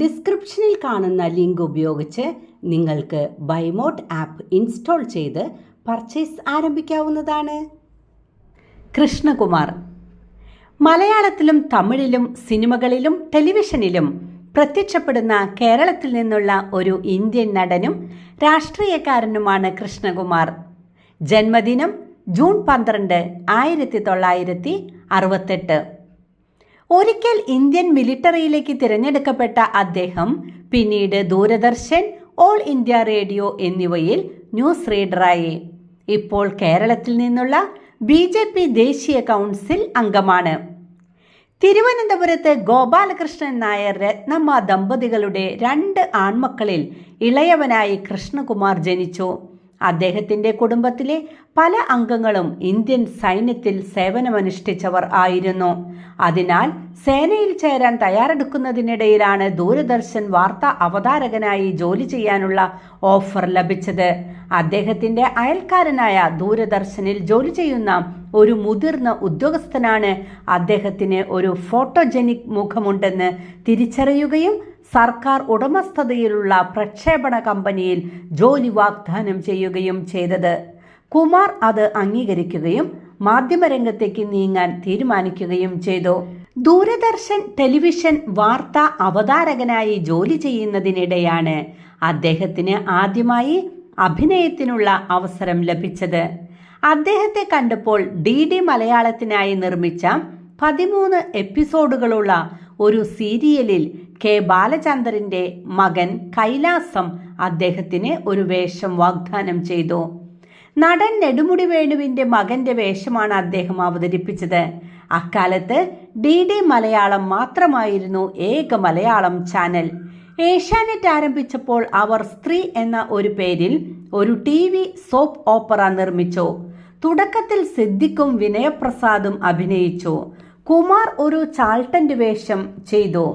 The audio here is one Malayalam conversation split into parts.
ഡിസ്ക്രിപ്ഷനിൽ കാണുന്ന ലിങ്ക് ഉപയോഗിച്ച് നിങ്ങൾക്ക് ബൈമോട്ട് ആപ്പ് ഇൻസ്റ്റാൾ ചെയ്ത് പർച്ചേസ് ആരംഭിക്കാവുന്നതാണ്. കൃഷ്ണകുമാർ മലയാളത്തിലും തമിഴിലും സിനിമകളിലും ടെലിവിഷനിലും പ്രത്യക്ഷപ്പെടുന്ന കേരളത്തിൽ നിന്നുള്ള ഒരു ഇന്ത്യൻ നടനും രാഷ്ട്രീയക്കാരനുമാണ് കൃഷ്ണകുമാർ. ജന്മദിനം ജൂൺ പന്ത്രണ്ട് ആയിരത്തി തൊള്ളായിരത്തി അറുപത്തെട്ട്. ഒരിക്കൽ ഇന്ത്യൻ മിലിറ്ററിയിലേക്ക് തിരഞ്ഞെടുക്കപ്പെട്ട അദ്ദേഹം പിന്നീട് ദൂരദർശൻ ഓൾ ഇന്ത്യ റേഡിയോ എന്നിവയിൽ ന്യൂസ് റീഡറായി. ഇപ്പോൾ കേരളത്തിൽ നിന്നുള്ള ബി ജെ പി ദേശീയ കൗൺസിൽ അംഗമാണ്. തിരുവനന്തപുരത്ത് ഗോപാലകൃഷ്ണൻ നായർ രത്നമ്മ ദമ്പതികളുടെ രണ്ട് ആൺമക്കളിൽ ഇളയവനായി കൃഷ്ണകുമാർ ജനിച്ചു. അദ്ദേഹത്തിന്റെ കുടുംബത്തിലെ പല അംഗങ്ങളും ഇന്ത്യൻ സൈന്യത്തിൽ സേവനമനുഷ്ഠിച്ചവർ ആയിരുന്നു. അതിനാൽ സേനയിൽ ചേരാൻ തയ്യാറെടുക്കുന്നതിനിടയിലാണ് ദൂരദർശൻ വാർത്താ അവതാരകനായി ജോലി ചെയ്യാനുള്ള ഓഫർ ലഭിച്ചത്. അദ്ദേഹത്തിന്റെ അയൽക്കാരനായ ദൂരദർശനിൽ ജോലി ചെയ്യുന്ന ഒരു മുതിർന്ന ഉദ്യോഗസ്ഥനാണ് അദ്ദേഹത്തിന് ഒരു ഫോട്ടോജനിക് മുഖമുണ്ടെന്ന് തിരിച്ചറിയുകയും സർക്കാർ ഉടമസ്ഥതയിലുള്ള പ്രക്ഷേപണ കമ്പനിയിൽ ജോലി വാഗ്ദാനം ചെയ്യുകയും ചെയ്തത്. കുമാർ അത് അംഗീകരിക്കുകയും മാധ്യമരംഗത്തേക്ക് നീങ്ങാൻ തീരുമാനിക്കുകയും ചെയ്തു. ദൂരദർശൻ ടെലിവിഷൻ വാർത്താ അവതാരകനായി ജോലി ചെയ്യുന്നതിനിടെയാണ് അദ്ദേഹത്തിന് ആദ്യമായി അഭിനയത്തിനുള്ള അവസരം ലഭിച്ചത്. അദ്ദേഹത്തെ കണ്ടപ്പോൾ ഡി ഡി മലയാളത്തിനായി നിർമ്മിച്ച പതിമൂന്ന് എപ്പിസോഡുകളുള്ള ഒരു സീരിയലിൽ കെ ബാലചന്ദ്രന്റെ മകൻ കൈലാസം അദ്ദേഹത്തിന് ഒരു വേഷം വാഗ്ദാനം ചെയ്തു. നടൻ നെടുമുടി വേണുവിന്റെ മകന്റെ വേഷമാണ് അദ്ദേഹം അവതരിപ്പിച്ചത്. അക്കാലത്ത് ഡി ഡി മലയാളം മാത്രമായിരുന്നു ഏക മലയാളം ചാനൽ. ഏഷ്യാനെറ്റ് ആരംഭിച്ചപ്പോൾ അവർ സ്ത്രീ എന്ന ഒരു പേരിൽ ഒരു ടി വി സോപ്പ് ഓപ്പറ നിർമ്മിച്ചു. തുടക്കത്തിൽ സിദ്ദിഖും വിനയപ്രസാദും അഭിനയിച്ചു. കുമാർ ഒരു ചാൾട്ടന്റെ വേഷം ചെയ്തു.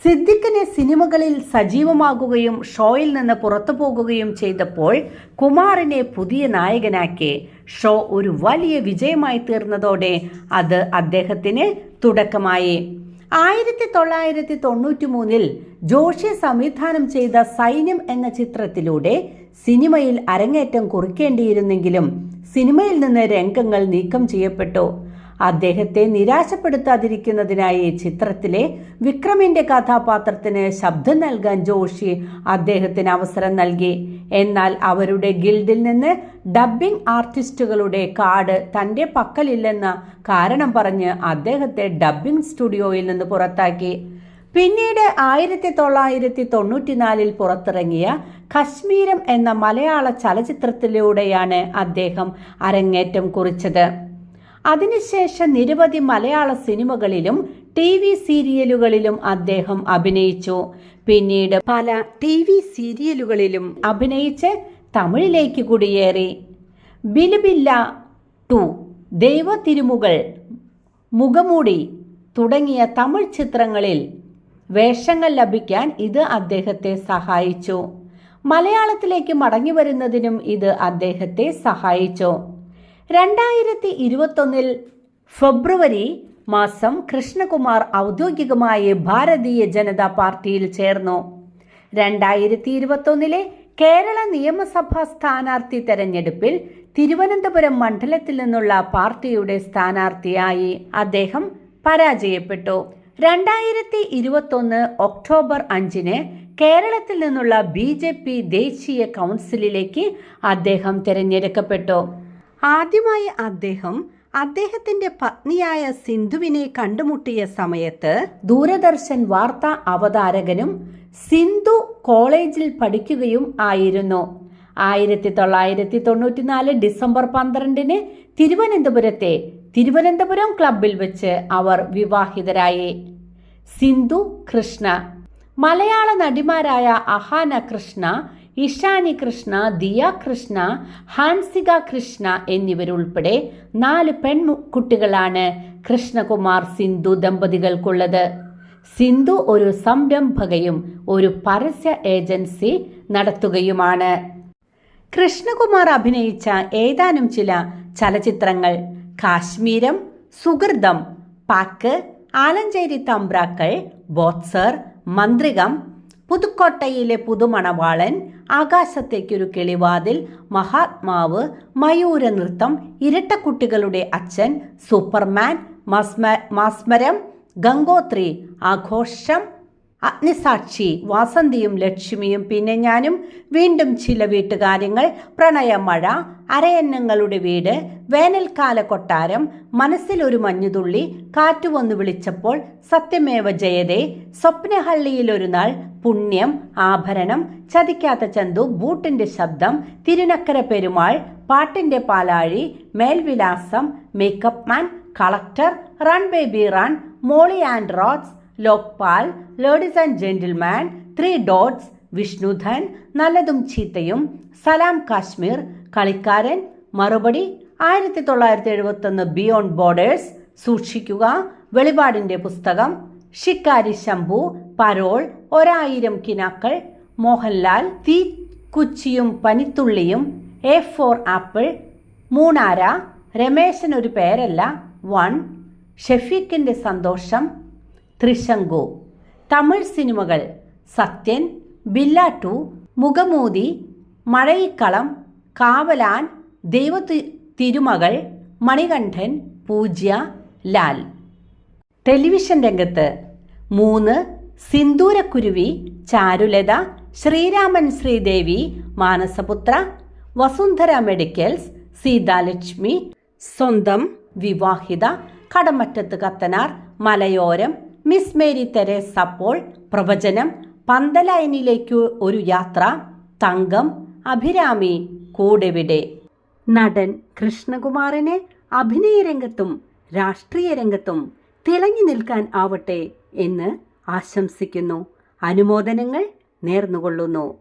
സിദ്ദിഖിനെ സിനിമകളിൽ സജീവമാകുകയും ഷോയിൽ നിന്ന് പുറത്തു പോകുകയും ചെയ്തപ്പോൾ കുമാറിനെ പുതിയ നായകനാക്കി. ഷോ ഒരു വലിയ വിജയമായി തീർന്നതോടെ അത് അദ്ദേഹത്തിന് തുടക്കമായി. ആയിരത്തി തൊള്ളായിരത്തി തൊണ്ണൂറ്റി മൂന്നിൽ ജോഷി സംവിധാനം ചെയ്ത സൈന്യം എന്ന ചിത്രത്തിലൂടെ സിനിമയിൽ അരങ്ങേറ്റം കുറിക്കേണ്ടിയിരുന്നെങ്കിലും സിനിമയിൽ നിന്ന് രംഗങ്ങൾ നീക്കം ചെയ്യപ്പെട്ടു. അദ്ദേഹത്തെ നിരാശപ്പെടുത്താതിരിക്കുന്നതിനായി ചിത്രത്തിലെ വിക്രമിന്റെ കഥാപാത്രത്തിന് ശബ്ദം നൽകാൻ ജോഷി അദ്ദേഹത്തിന് അവസരം നൽകി. എന്നാൽ അവരുടെ ഗിൽഡിൽ നിന്ന് ഡബ്ബിംഗ് ആർട്ടിസ്റ്റുകളുടെ കാർഡ് തന്റെ പക്കലില്ലെന്ന കാരണം പറഞ്ഞ് അദ്ദേഹത്തെ ഡബ്ബിംഗ് സ്റ്റുഡിയോയിൽ നിന്ന് പുറത്താക്കി. പിന്നീട് ആയിരത്തി തൊള്ളായിരത്തി തൊണ്ണൂറ്റിനാലിൽ പുറത്തിറങ്ങിയ കശ്മീരം എന്ന മലയാള ചലച്ചിത്രത്തിലൂടെയാണ് അദ്ദേഹം അരങ്ങേറ്റം കുറിച്ചത്. അതിനുശേഷം നിരവധി മലയാള സിനിമകളിലും ടി വി സീരിയലുകളിലും അദ്ദേഹം അഭിനയിച്ചു. പിന്നീട് പല ടി വി സീരിയലുകളിലും അഭിനയിച്ച് തമിഴിലേക്ക് കുടിയേറി. ബിലുബില്ല ടു ദൈവ തിരുമുകൾ മുഖമൂടി തുടങ്ങിയ തമിഴ് ചിത്രങ്ങളിൽ വേഷങ്ങൾ ലഭിക്കാൻ ഇത് അദ്ദേഹത്തെ സഹായിച്ചു. മലയാളത്തിലേക്ക് മടങ്ങി വരുന്നതിനും ഇത് അദ്ദേഹത്തെ സഹായിച്ചു. രണ്ടായിരത്തി ഇരുപത്തൊന്നിൽ ഫെബ്രുവരി മാസം കൃഷ്ണകുമാർ ഔദ്യോഗികമായി ഭാരതീയ ജനതാ പാർട്ടിയിൽ ചേർന്നു. രണ്ടായിരത്തി ഇരുപത്തൊന്നിലെ കേരള നിയമസഭാ സ്ഥാനാർത്ഥി തെരഞ്ഞെടുപ്പിൽ തിരുവനന്തപുരം മണ്ഡലത്തിൽ നിന്നുള്ള പാർട്ടിയുടെ സ്ഥാനാർത്ഥിയായി അദ്ദേഹം പരാജയപ്പെട്ടു. രണ്ടായിരത്തി ഇരുപത്തൊന്ന് ഒക്ടോബർ അഞ്ചിന് കേരളത്തിൽ നിന്നുള്ള ബി ജെ പി ദേശീയ കൗൺസിലിലേക്ക് അദ്ദേഹം തിരഞ്ഞെടുക്കപ്പെട്ടു. ആദ്യമായി അദ്ദേഹം അദ്ദേഹത്തിന്റെ പത്നിയായ സിന്ധുവിനെ കണ്ടുമുട്ടിയ സമയത്ത് ദൂരദർശൻ വാർത്താ അവതാരകനും സിന്ധു കോളേജിൽ പഠിക്കുകയും ആയിരുന്നു. ആയിരത്തി തൊള്ളായിരത്തി തൊണ്ണൂറ്റിനാല് ഡിസംബർ പന്ത്രണ്ടിന് തിരുവനന്തപുരത്തെ തിരുവനന്തപുരം ക്ലബിൽ വെച്ച് അവർ വിവാഹിതരായി. സിന്ധു കൃഷ്ണ. മലയാള നടിമാരായ അഹാന കൃഷ്ണ ഇഷാനി കൃഷ്ണ ദിയ കൃഷ്ണ ഹാൻസിക കൃഷ്ണ എന്നിവരുൾപ്പെടെ നാല് പെൺകുട്ടികളാണ് കൃഷ്ണകുമാർ സിന്ധു ദമ്പതികൾക്കുള്ളത്. സിന്ധു ഒരു സംരംഭകയും ഒരു പരസ്യ ഏജൻസി നടത്തുകയുമാണ്. കൃഷ്ണകുമാർ അഭിനയിച്ച ഏതാനും ചില ചലച്ചിത്രങ്ങൾ കാശ്മീരം സുഹൃതം പാക്ക് ആലഞ്ചേരി തമ്പ്രാക്കൾ ബോത്സർ മന്ത്രികം പുതുക്കോട്ടയിലെ പുതുമണവാളൻ ആകാശത്തേക്കൊരു കിളിവാതിൽ മഹാത്മാവ് മയൂര നൃത്തം ഇരട്ടക്കുട്ടികളുടെ അച്ഛൻ സൂപ്പർമാൻ മസ്മ മാസ്മരം ഗംഗോത്രി ആഘോഷം അഗ്നിസാക്ഷി വാസന്തിയും ലക്ഷ്മിയും പിന്നെ ഞാനും വീണ്ടും ചില വീട്ടുകാര്യങ്ങൾ പ്രണയമഴ അരയന്നങ്ങളുടെ വീട് വേനൽക്കാല കൊട്ടാരം മനസ്സിലൊരു മഞ്ഞുതുള്ളി കാറ്റുവന്നു വിളിച്ചപ്പോൾ സത്യമേവ ജയതേ സ്വപ്നഹള്ളിയിൽ ഒരു നാൾ പുണ്യം ആഭരണം ചതിക്കാത്ത ചന്തു ബൂട്ടിന്റെ ശബ്ദം തിരുനക്കര പെരുമാൾ പാട്ടിന്റെ പാലാഴി Melvilasam makeup man collector run baby run Molly and roads Lokpal ladies and gentleman three dots വിഷ്ണുധൻ നല്ലതും ചീത്തയും സലാം കാശ്മീർ കളിക്കാരൻ മറുപടി ആയിരത്തി തൊള്ളായിരത്തി എഴുപത്തൊന്ന് ബിയോണ്ട് ബോർഡേഴ്സ് സൂക്ഷിക്കുക വെളിപാടിന്റെ പുസ്തകം ഷിക്കാരി ശംഭു പരോൾ ഒരായിരം കിനാക്കൾ മോഹൻലാൽ തീ കുച്ചിയും പനിത്തുള്ളിയും എ ഫോർ ആപ്പിൾ മൂണാര രമേശൻ ഒരു പേരല്ല വൺ ഷെഫീഖിന്റെ സന്തോഷം ത്രിശങ്കു. തമിഴ് സിനിമകൾ സത്യൻ ബില്ല ടു മുഖമൂതി മഴയിക്കളം കാവലാൻ ദൈവ തിരുമകൾ മണികണ്ഠൻ പൂജ്യ ലാൽ. ടെലിവിഷൻ രംഗത്ത് മൂന്ന് സിന്ദൂരക്കുരുവി ചാരുലത ശ്രീരാമൻ ശ്രീദേവി മാനസപുത്ര വസുന്ധര മെഡിക്കൽസ് സീതാലക്ഷ്മി സ്വന്തം വിവാഹിത കടമറ്റത്ത് കത്തനാർ മലയോരം മിസ് മേരി തെരേ സപ്പോൾ പ്രവചനം പന്തലയനിലേക്ക് ഒരു യാത്ര തങ്കം അഭിരാമി കൂടെവിടെ? നടൻ കൃഷ്ണകുമാറിനെ അഭിനയ രംഗത്തും രാഷ്ട്രീയ രംഗത്തും തിളങ്ങി നിൽക്കാൻ ആവട്ടെ എന്ന് ആശംസിക്കുന്നു. അനുമോദനങ്ങൾ നേർന്നുകൊള്ളുന്നു.